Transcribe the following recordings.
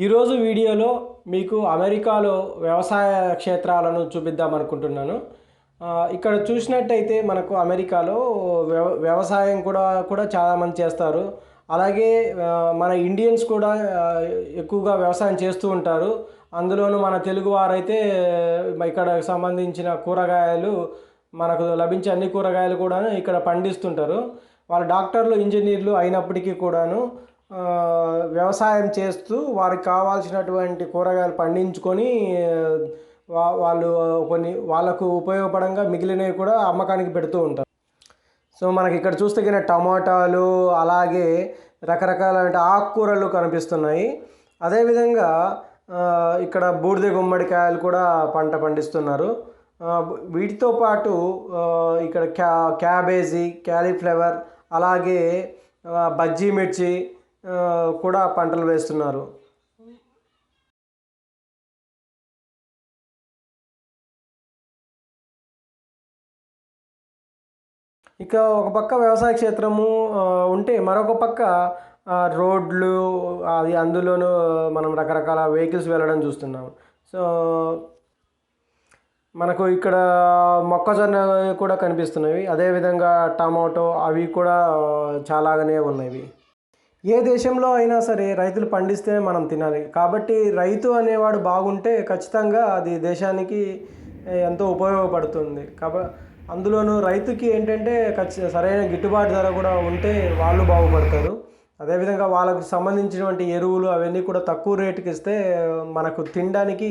ఈరోజు వీడియోలో మీకు అమెరికాలో వ్యవసాయ క్షేత్రాలను చూపిద్దాం అనుకుంటున్నాను. ఇక్కడ చూసినట్టయితే మనకు అమెరికాలో వ్యవ వ్యవసాయం కూడా కూడా చాలామంది చేస్తారు. అలాగే మన ఇండియన్స్ కూడా ఎక్కువగా వ్యవసాయం చేస్తూ ఉంటారు. అందులోనూ మన తెలుగు వారైతే ఇక్కడ సంబంధించిన కూరగాయలు మనకు లభించే అన్ని కూరగాయలు కూడాను ఇక్కడ పండిస్తుంటారు. వాళ్ళ డాక్టర్లు ఇంజనీర్లు అయినప్పటికీ కూడాను వ్యవసాయం చేస్తూ వారికి కావాల్సినటువంటి కూరగాయలు పండించుకొని వా- వాళ్ళు కొన్ని వాళ్ళకు ఉపయోగపడంగా మిగిలినవి కూడా అమ్మకానికి పెడుతూ ఉంటారు. సో మనకి ఇక్కడ చూస్తే టమాటాలు అలాగే రకరకాల ఆకుకూరలు కనిపిస్తున్నాయి. అదేవిధంగా ఇక్కడ బూడిద గుమ్మడికాయలు కూడా పంట పండిస్తున్నారు. వీటితో పాటు ఇక్కడ క్యా క్యాబేజీ క్యాలీఫ్లవర్ అలాగే బజ్జీ మిర్చి కూడా పంటలు వేస్తున్నారు. ఇక ఒక పక్క వ్యవసాయ క్షేత్రము ఉంటే మరొక పక్క రోడ్లు అది అందులోనూ మనం రకరకాల వెహికల్స్ వెళ్ళడం చూస్తున్నాం సో మనకు ఇక్కడ మొక్కజొన్న కూడా కనిపిస్తున్నవి. అదేవిధంగా టమాటో అవి కూడా చాలాగానే ఉన్నవి. ఏ దేశంలో అయినా సరే రైతులు పండిస్తే మనం తినాలి. కాబట్టి రైతు అనేవాడు బాగుంటే ఖచ్చితంగా అది దేశానికి ఎంతో ఉపయోగపడుతుంది. కాబ అందులోనూ రైతుకి ఏంటంటే ఖచ్చి సరైన గిట్టుబాటు ధర కూడా ఉంటే వాళ్ళు బాగుపడతారు. అదేవిధంగా వాళ్ళకు సంబంధించినటువంటి ఎరువులు అవన్నీ కూడా తక్కువ రేటుకి ఇస్తే మనకు తినడానికి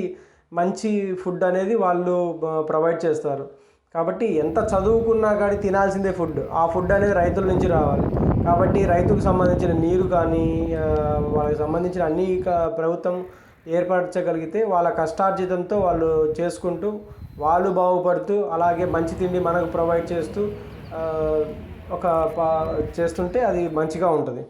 మంచి ఫుడ్ అనేది వాళ్ళు ప్రొవైడ్ చేస్తారు. కాబట్టి ఎంత చదువుకున్నా కానీ తినాల్సిందే ఫుడ్. ఆ ఫుడ్ అనేది రైతుల నుంచి రావాలి. కాబట్టి రైతుకు సంబంధించిన నీరు కానీ వాళ్ళకి సంబంధించిన అన్ని క- ప్రభుత్వం ఏర్పరచగలిగితే వాళ్ళ కష్టార్జితంతో వాళ్ళు చేసుకుంటూ వాళ్ళు బాగుపడుతూ అలాగే మంచి తిండి మనకు ప్రొవైడ్ చేస్తూ ఒక పా చేస్తుంటే అది మంచిగా ఉంటుంది.